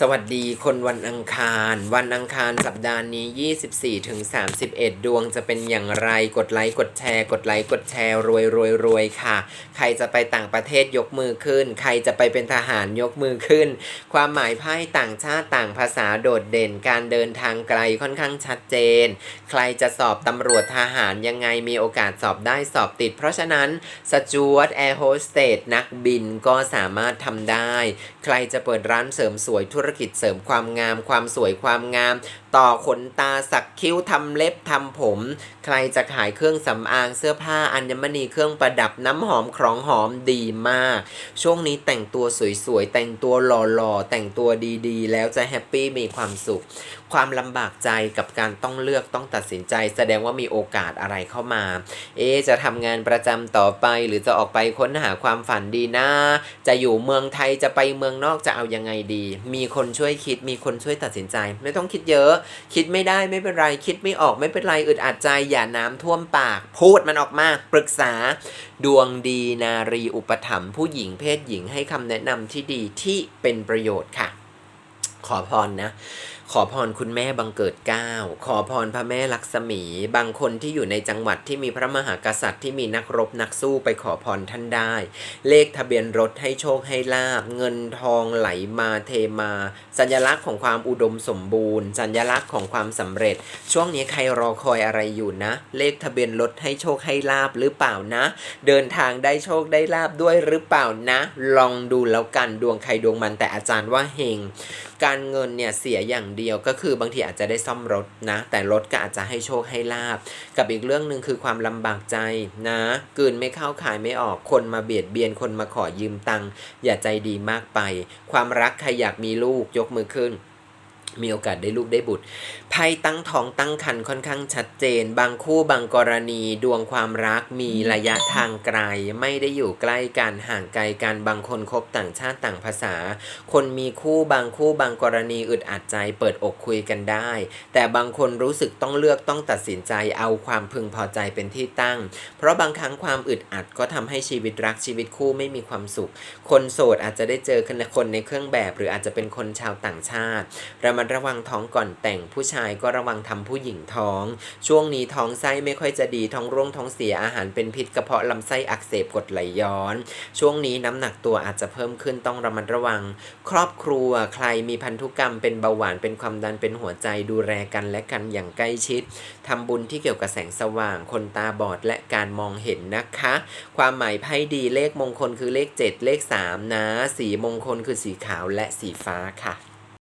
สวัสดีคนวันอังคาร วันอังคารสัปดาห์นี้ 24ถึง31 ดวงจะเป็นอย่างไรกดไลค์กดแชร์ กดไลค์กดแชร์รวยรวยรวยค่ะ ใครจะไปต่างประเทศยกมือขึ้น ใครจะไปเป็นทหารยกมือขึ้น ความหมายไพ่ต่างชาติต่างภาษาโดดเด่นการเดินทางไกลค่อนข้างชัดเจน ใครจะสอบตำรวจทหารยังไงมีโอกาสสอบได้สอบติด เพราะฉะนั้นสจวตแอร์โฮสเตสนักบินก็สามารถทำได้ ใครจะเปิดร้านเสริมสวยธุรกิจเสริมความงาม ความสวยความงาม ต่อขนตาสักคิ้วทำเล็บทำผม ใครจะขายเครื่องสำอางเสื้อผ้าอัญมณีเครื่องประดับน้ำหอมของหอมดีมาก ช่วงนี้แต่งตัวสวยๆ แต่งตัวหล่อๆ แต่งตัวดีๆ แล้วจะแฮปปี้มีความสุข ความลำบากใจกับการต้องเลือกต้องตัดสินใจ แสดงว่ามีโอกาสอะไรเข้ามา เอะจะทำงานประจำต่อไปหรือจะออกไปค้นหาความฝันดีนะ จะอยู่เมืองไทยจะไปเมืองนอกจะเอายังไงดี มีคนช่วยคิดมีคนช่วยตัดสินใจ ไม่ต้องคิดเยอะคิดไม่ได้ไม่เป็นไร คิดไม่ออกไม่เป็นไรอึดอัดใจ อย่าน้ำท่วมปาก พูดมันออกมาปรึกษา ดวงดีนารีอุปถัมภ์ผู้หญิงเพศหญิงให้คำแนะนำที่ดีที่เป็นประโยชน์ค่ะ ขอพรนะขอพรคุณแม่บังเกิดเก้าขอพรพระแม่ลักษมี บางคนที่อยู่ในจังหวัดที่มีพระมหากษัตริย์ที่มีนักรบนักสู้ไปขอพรท่านได้ เลขทะเบียนรถให้โชคให้ลาบ เงินทองไหลมาเทมา สัญลักษณ์ของความอุดมสมบูรณ์ สัญลักษณ์ของความสำเร็จ ช่วงนี้ใครรอคอยอะไรอยู่นะ เลขทะเบียนรถให้โชคให้ลาบหรือเปล่านะ เดินทางได้โชคได้ลาบด้วยหรือเปล่านะ ลองดูแล้วกันดวงใครดวงมันแต่อาจารย์ว่าเฮงการเงินเนี่ยเสียอย่างเดียวก็คือบางทีอาจจะได้ซ่อมรถนะ แต่รถก็อาจจะให้โชคให้ลาบ กับอีกเรื่องหนึ่งคือความลำบากใจนะกืนไม่เข้าขายไม่ออกคนมาเบียดเบียนคนมาขอยืมตังค์อย่าใจดีมากไป ความรักใครอยากมีลูกยกมือขึ้น มีโอกาสได้ลูกได้บุตร ไพ่ตั้งท้องตั้งครรภ์ค่อนข้างชัดเจน บางคู่บางกรณีดวงความรักมีระยะทางไกล ไม่ได้อยู่ใกล้กันห่างไกลกันบางคนคบต่างชาติต่างภาษา คนมีคู่บางคู่บางกรณีอึดอัดใจเปิดอกคุยกันได้ แต่บางคนรู้สึกต้องเลือกต้องตัดสินใจเอาความพึงพอใจเป็นที่ตั้ง เพราะบางครั้งความอึดอัดก็ทำให้ชีวิตรักชีวิตคู่ไม่มีความสุข คนโสดอาจจะได้เจอคนในเครื่องแบบ หรืออาจจะเป็นคนชาวต่างชาติระมัดระวังท้องก่อนแต่งผู้ชายก็ระวังทำผู้หญิงท้อง ช่วงนี้ท้องไส้ไม่ค่อยจะดีท้องร่วงท้องเสียอาหารเป็นพิษกระเพาะลำไส้อักเสบกดไหลย้อน ช่วงนี้น้ำหนักตัวอาจจะเพิ่มขึ้นต้องระมัดระวัง ครอบครัวใครมีพันธุกรรมเป็นเบาหวานเป็นความดันเป็นหัวใจดูแลกันและกันอย่างใกล้ชิดทำบุญที่เกี่ยวกับแสงสว่าง คนตาบอดและการมองเห็นนะคะ ความหมายไพ่ดีเลขมงคลคือเลข 7 เลข 3 นะ สีมงคลคือสีขาวและสีฟ้าค่ะ